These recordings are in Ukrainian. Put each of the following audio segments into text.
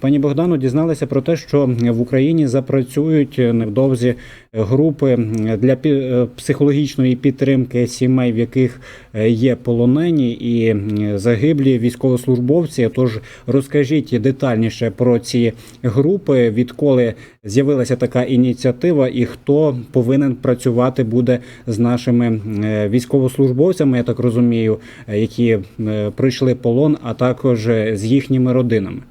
Пані Богдану, дізналися про те, що в Україні запрацюють невдовзі групи для е, психологічної підтримки сімей, в яких е, є полонені і загиблі військовослужбовці. Тож розкажіть детальніше про ці групи, відколи з'явилася така ініціатива, і хто повинен працювати буде з нашими е, військовослужбовцями, я так розумію, е, які е, пройшли полон, а також е, з їхніми родинами.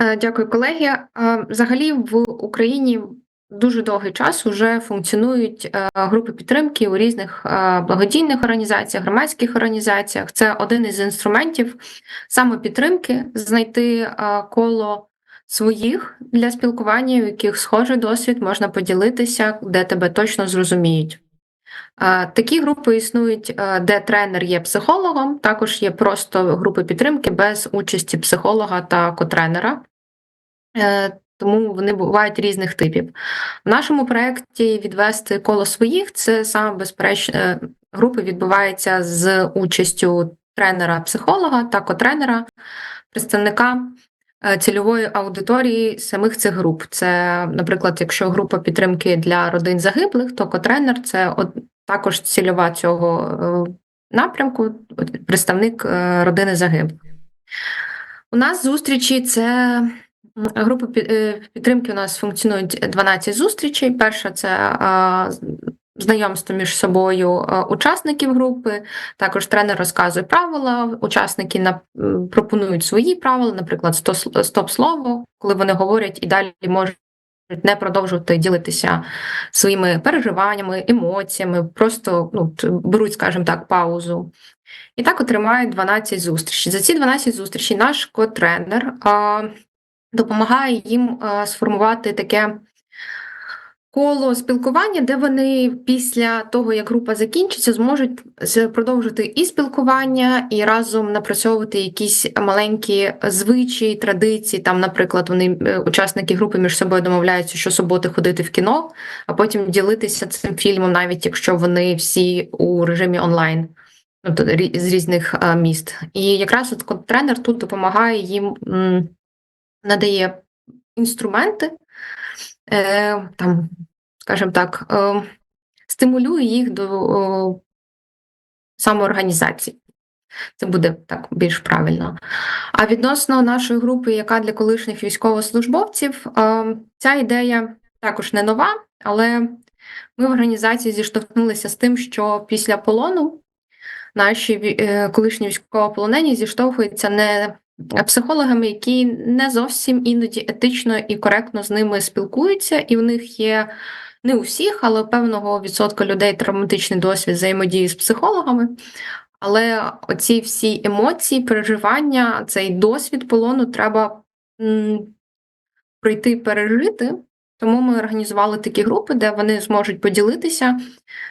Е, Дякую, колеги. Е, Взагалі в Україні дуже довгий час вже функціонують е, групи підтримки у різних благодійних організаціях, громадських організаціях. Це один із інструментів саме підтримки, знайти коло своїх для спілкування, у яких схожий досвід можна поділитися, де тебе точно зрозуміють. Такі групи існують, е, де тренер є психологом, також є просто групи підтримки без участі психолога та котренера. Е, Тому вони бувають різних типів. В нашому проєкті відвести коло своїх це саме безперечно е, групи відбуваються з участю тренера-психолога та котренера, представника цільової аудиторії самих цих груп. Це, наприклад, якщо група підтримки для родин загиблих, то котренер це також цільова цього е, напрямку, представник е, родини загиблих. У нас зустрічі це групи е, підтримки. У нас функціонують 12 зустрічей. Перша це знайомство між собою учасників групи. Також тренер розказує правила. Учасники пропонують свої правила, наприклад, стоп-слово, коли вони говорять і далі можуть не продовжувати ділитися своїми переживаннями, емоціями, просто ну, беруть, скажімо так, паузу. І так отримають 12 зустрічей. За ці 12 зустрічей наш котренер а, допомагає їм а, сформувати таке коло спілкування, де вони після того, як група закінчиться, зможуть продовжити і спілкування, і разом напрацьовувати якісь маленькі звичаї, традиції. Там, наприклад, вони е, учасники групи між собою домовляються, що суботи ходити в кіно, а потім ділитися цим фільмом, навіть якщо вони всі у режимі онлайн. З різних а, міст. І якраз от тренер тут допомагає їм, надає інструменти, е, там, скажімо так, е, стимулює їх до о, самоорганізації. Це буде так більш правильно. А відносно нашої групи, яка для колишніх військовослужбовців, е, ця ідея також не нова, але ми в організації зіштовхнулися з тим, що після полону наші е, колишні військовополонені зіштовхуються не психологами, які не зовсім іноді етично і коректно з ними спілкуються, і в них є не у всіх, але у певного відсотка людей травматичний досвід взаємодії з психологами. Але оці всі емоції, переживання, цей досвід полону треба пройти, пережити. Тому ми організували такі групи, де вони зможуть поділитися,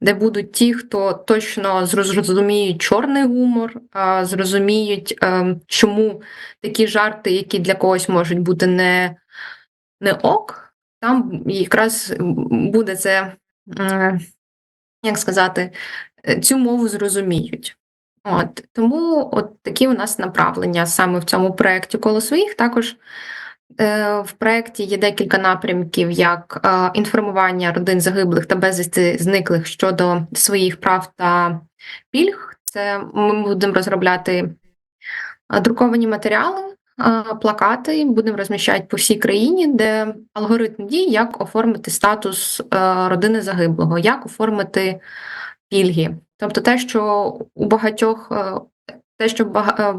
де будуть ті, хто точно зрозуміють чорний гумор, зрозуміють, ем, чому такі жарти, які для когось можуть бути не, не ок, там якраз буде це, як сказати, е, цю мову зрозуміють. От тому от такі у нас направлення саме в цьому проєкті коло своїх. Також е, в проєкті є декілька напрямків, як е, інформування родин загиблих та безвісти зниклих щодо своїх прав та пільг. Це ми будемо розробляти е, друковані матеріали, е, плакати, будемо розміщати по всій країні, де алгоритм дій, як оформити статус е, родини загиблого, як оформити пільги. Тобто те, що у багатьох е, те, що е,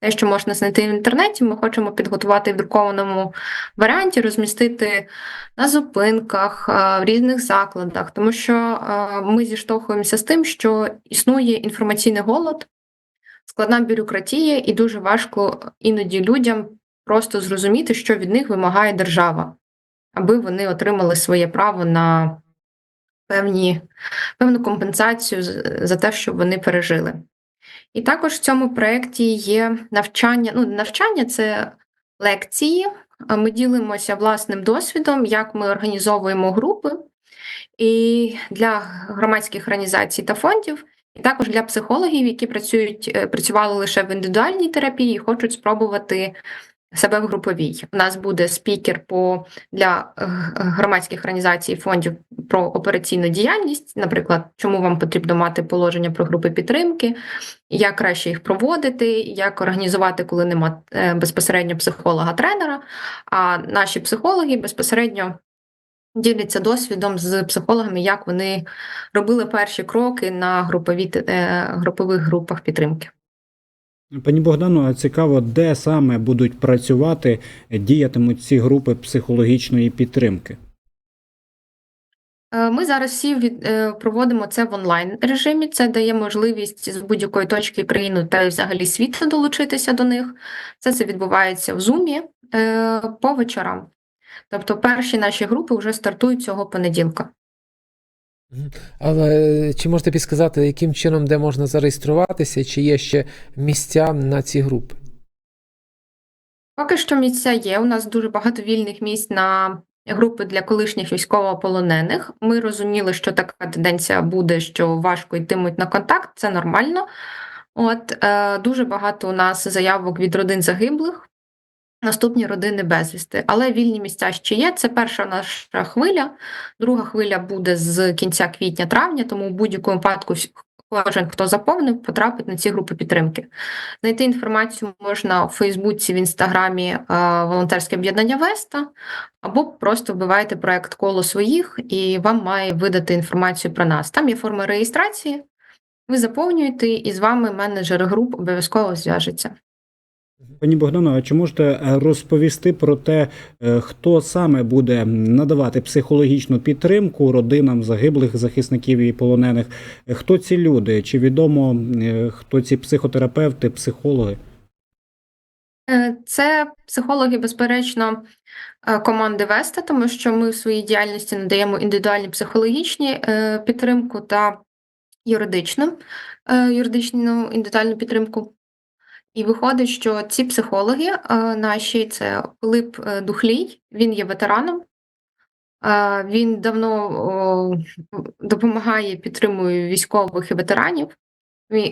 те, що можна знайти в інтернеті, ми хочемо підготувати в друкованому варіанті, розмістити на зупинках, в різних закладах, тому що ми зіштовхуємося з тим, що існує інформаційний голод, складна бюрократія, і дуже важко іноді людям просто зрозуміти, що від них вимагає держава, аби вони отримали своє право на певні, певну компенсацію за те, що вони пережили. І також в цьому проєкті є навчання. Ну, навчання це лекції. Ми ділимося власним досвідом, як ми організовуємо групи і для громадських організацій та фондів, також для психологів, які працюють, е, працювали лише в індивідуальній терапії, і хочуть спробувати себе в груповій. У нас буде спікер по для е, громадських організацій фондів про операційну діяльність, наприклад, чому вам потрібно мати положення про групи підтримки, як краще їх проводити, як організувати, коли нема е, безпосередньо психолога-тренера. А наші психологи безпосередньо діляться досвідом з психологами, як вони робили перші кроки на групові, е, групових групах підтримки. Пані Богдану, а цікаво, де саме будуть працювати, діятимуть ці групи психологічної підтримки? Е, Ми зараз всі від, е, проводимо це в онлайн режимі. Це дає можливість з будь-якої точки країни та й взагалі світу долучитися до них. Це це відбувається в е, по вечорам. Тобто перші наші групи вже стартують цього понеділка. Але чи можете підсказати, яким чином де можна зареєструватися, чи є ще місця на ці групи? Поки що місця є. У нас дуже багато вільних місць на групи для колишніх військовополонених. Ми розуміли, що така тенденція буде, що важко йтимуть на контакт, це нормально. От е, дуже багато у нас заявок від родин загиблих, наступні родини безвісти. Але вільні місця ще є. Це перша наша хвиля. Друга хвиля буде з кінця квітня-травня, тому в будь-якому випадку кожен, хто заповнив, потрапить на ці групи підтримки. Знайти інформацію можна у Фейсбуці, в Інстаграмі е, волонтерське об'єднання Веста, або просто вбиваєте проект коло своїх, і вам має видати інформацію про нас. Там є форма реєстрації. Ви заповнюєте, і з вами менеджер груп обов'язково зв'яжеться. Пані Богдано, а чи можете е, розповісти про те, е, хто саме буде надавати психологічну підтримку родинам загиблих захисників і полонених? Хто ці люди? Чи відомо, е, хто ці психотерапевти, психологи? Це психологи, безперечно, команди Веста, тому що ми в своїй діяльності надаємо індивідуальні психологічні підтримку та юридичну, юридичну індивідуальну підтримку. І виходить, що ці психологи е, наші це Пилип е, Духлій, він є ветераном. Е, Він давно допомагає, підтримує військових і ветеранів.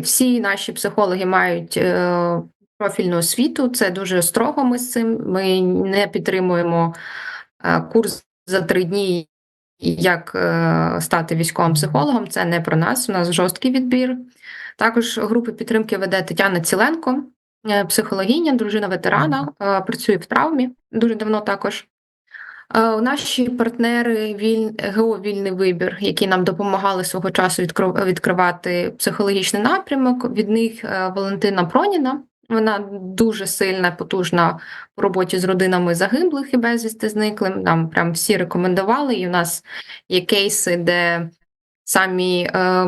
Всі наші психологи мають профільну освіту. Це дуже строго. Ми з цим. Ми не підтримуємо курс за три дні, як стати військовим психологом. Це не про нас. У нас жорсткий відбір. Також групи підтримки веде Тетяна Ціленко, е, психологиня, дружина ветерана, е, працює в травмі дуже давно також. Е, Наші партнери віль... ГО Вільний вибір, які нам допомагали свого часу відкривати психологічний напрямок. Від них Валентина Проніна. Вона дуже сильна, потужна по роботі з родинами загиблих і безвісти зниклим. Нам прям всі рекомендували, і у нас є кейси, де самі е,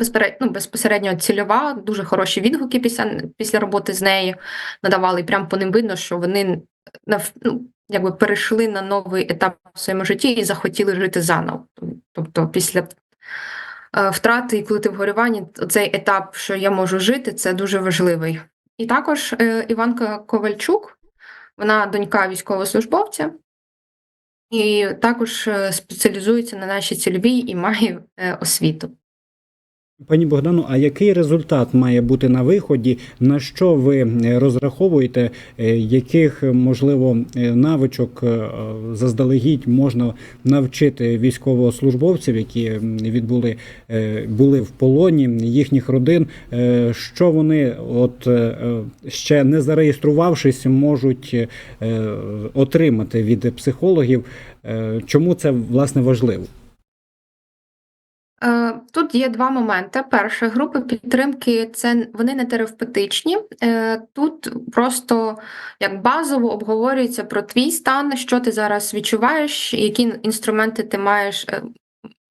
безперед... ну, безпосередньо цільова, дуже хороші відгуки після, після роботи з нею надавали. І прям по ним видно, що вони нав- ну, якби перейшли на новий етап в своєму житті і захотіли жити заново. Тобто, після е, втрати, і коли ти в горюванні, цей етап, що я можу жити, це дуже важливий. І також е, Іванка Ковальчук, вона донька військовослужбовця, і також е, спеціалізується на нашій цільовій і має е, освіту. Пані Богдану, а який результат має бути на виході? На що ви е, розраховуєте? Е, Яких можливо е, навичок заздалегідь можна навчити військовослужбовців, які відбули були в полоні їхніх родин? Що вони, от ще не зареєструвавшись, можуть отримати від психологів? Чому це власне важливо? Е, Тут є два моменти. Перше, групи підтримки це вони не терапевтичні. Е, Тут просто як базово обговорюється про твій стан, що ти зараз відчуваєш, які інструменти ти маєш. е,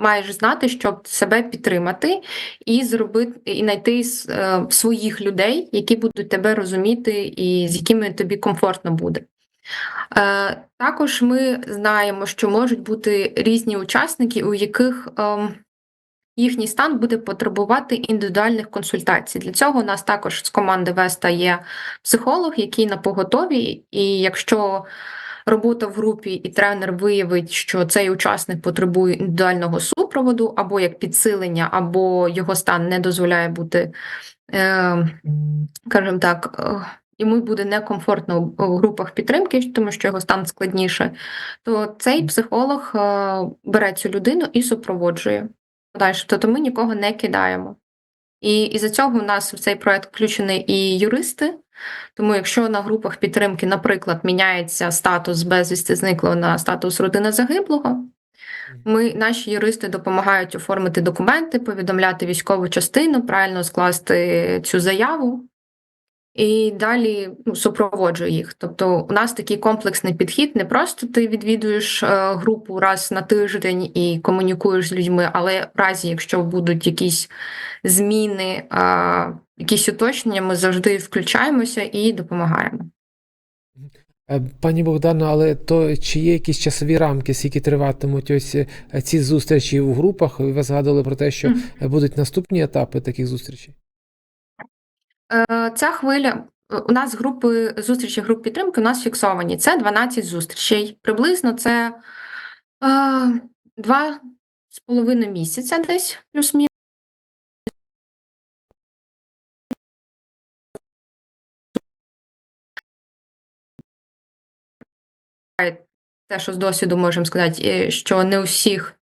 Маєш знати, щоб себе підтримати і зробити і знайти е, своїх людей, які будуть тебе розуміти і з якими тобі комфортно буде. Е, Також ми знаємо, що можуть бути різні учасники, у яких ем, їхній стан буде потребувати індивідуальних консультацій. Для цього у нас також з команди Веста є психолог, який на поготові, і якщо робота в групі і тренер виявить, що цей учасник потребує індивідуального супроводу, або як підсилення, або його стан не дозволяє бути, е, скажімо так, е, йому буде некомфортно в в групах підтримки, тому що його стан складніше, то цей психолог е, бере цю людину і супроводжує подальше. Тобто ми нікого не кидаємо. І із-за цього в нас в цей проект включені і юристи. Тому, якщо на групах підтримки, наприклад, міняється статус безвісти зниклого на статус родини загиблого, ми, наші юристи допомагають оформити документи, повідомляти військову частину, правильно скласти цю заяву і далі ну, супроводжує їх. Тобто, у нас такий комплексний підхід. Не просто ти відвідуєш е, групу раз на тиждень і комунікуєш з людьми, але в разі, якщо будуть якісь зміни, е, якісь уточнення, ми завжди включаємося і допомагаємо. Е, Пані Богдано, але то чи є якісь часові рамки, скільки триватимуть ось ці зустрічі в групах? Ви згадували про те, що будуть наступні етапи таких зустрічей? Е, Ця хвиля. У нас групи зустрічі груп підтримки у нас фіксовані. Це 12 зустрічей. Приблизно це е, два з половиною місяця десь плюс-мінус. Те, що з досвіду можемо сказати, що не у всіх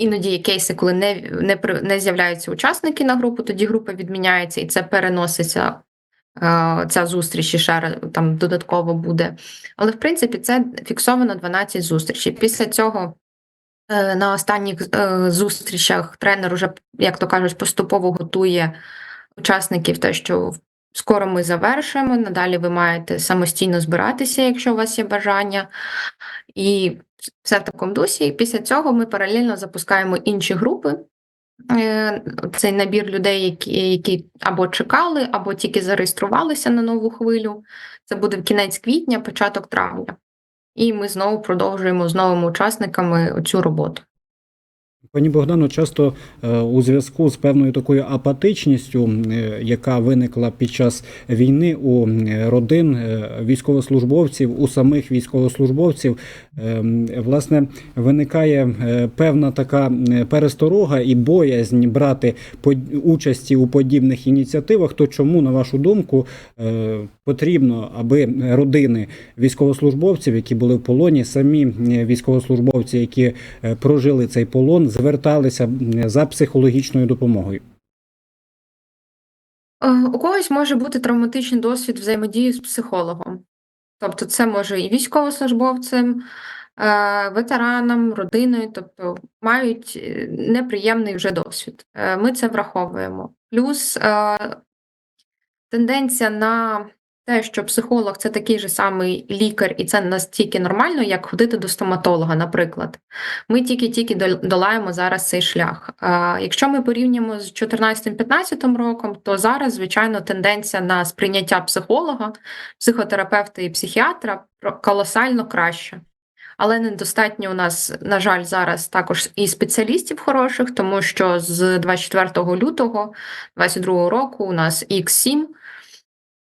іноді є кейси, коли не, не, не з'являються учасники на групу, тоді група відміняється і це переноситься. е, Ця зустріч і ще там додатково буде. Але в принципі це фіксовано 12 зустрічей. Після цього е, на останніх е, зустрічах тренер уже, як то кажуть, поступово готує учасників те, що скоро ми завершимо. Надалі ви маєте самостійно збиратися, якщо у вас є бажання. І все в такому дусі. І після цього ми паралельно запускаємо інші групи. Е, Цей набір людей, які, які або чекали, або тільки зареєструвалися на нову хвилю. Це буде в кінець квітня, початок травня. І ми знову продовжуємо з новими учасниками цю роботу. Пані Богдано, часто е, у зв'язку з певною такою апатичністю, е, яка виникла під час війни у родин е, військовослужбовців, у самих військовослужбовців, власне, виникає певна така пересторога і боязнь брати участі у подібних ініціативах. То чому, на вашу думку, потрібно, аби родини військовослужбовців, які були в полоні, самі військовослужбовці, які прожили цей полон, зверталися за психологічною допомогою. Е, У когось може бути травматичний досвід взаємодії з психологом. Тобто, це може і військовослужбовцям, е, ветеранам, родиною, тобто мають е, неприємний вже досвід. Ми це враховуємо. Плюс тенденція на те, що психолог це такий же самий лікар, і це настільки нормально, як ходити до стоматолога, наприклад. Ми тільки-тільки долаємо зараз цей шлях. Якщо ми порівняємо з 2014-2015 роком, то зараз, звичайно, тенденція на сприйняття психолога, психотерапевта і психіатра колосально краще. Але недостатньо у нас, на жаль, зараз також і спеціалістів хороших, тому що з 24 лютого 2022 року у нас X7 е,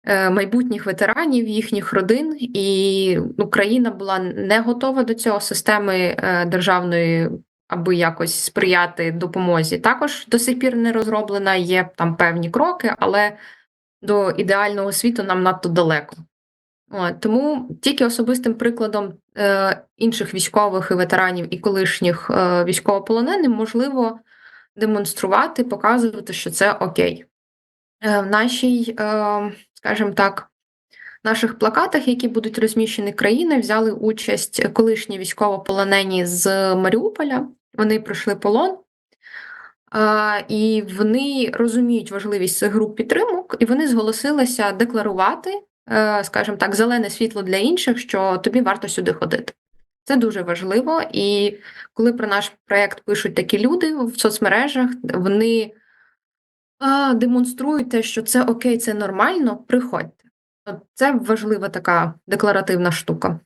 майбутніх ветеранів, їхніх родин, і Україна була не готова до цього системи е, державної, аби якось сприяти допомозі. Також до сих пір не розроблена, є там певні кроки, але до ідеального світу нам надто далеко. Тому тільки особистим прикладом е, інших військових і ветеранів і колишніх е, військовополонених можливо демонструвати, показувати, що це окей. Е, в нашій, е, скажімо так, наших плакатах, які будуть розміщені країною, взяли участь колишні військовополонені з Маріуполя. Вони пройшли полон. А, І вони розуміють важливість цих груп підтримок, і вони зголосилися декларувати, е, скажімо так, зелене світло для інших, що тобі варто сюди ходити. Це дуже важливо. І коли про наш проєкт пишуть такі люди в соцмережах, вони а, демонструйте, що це окей, це нормально, приходьте. Це важлива така декларативна штука.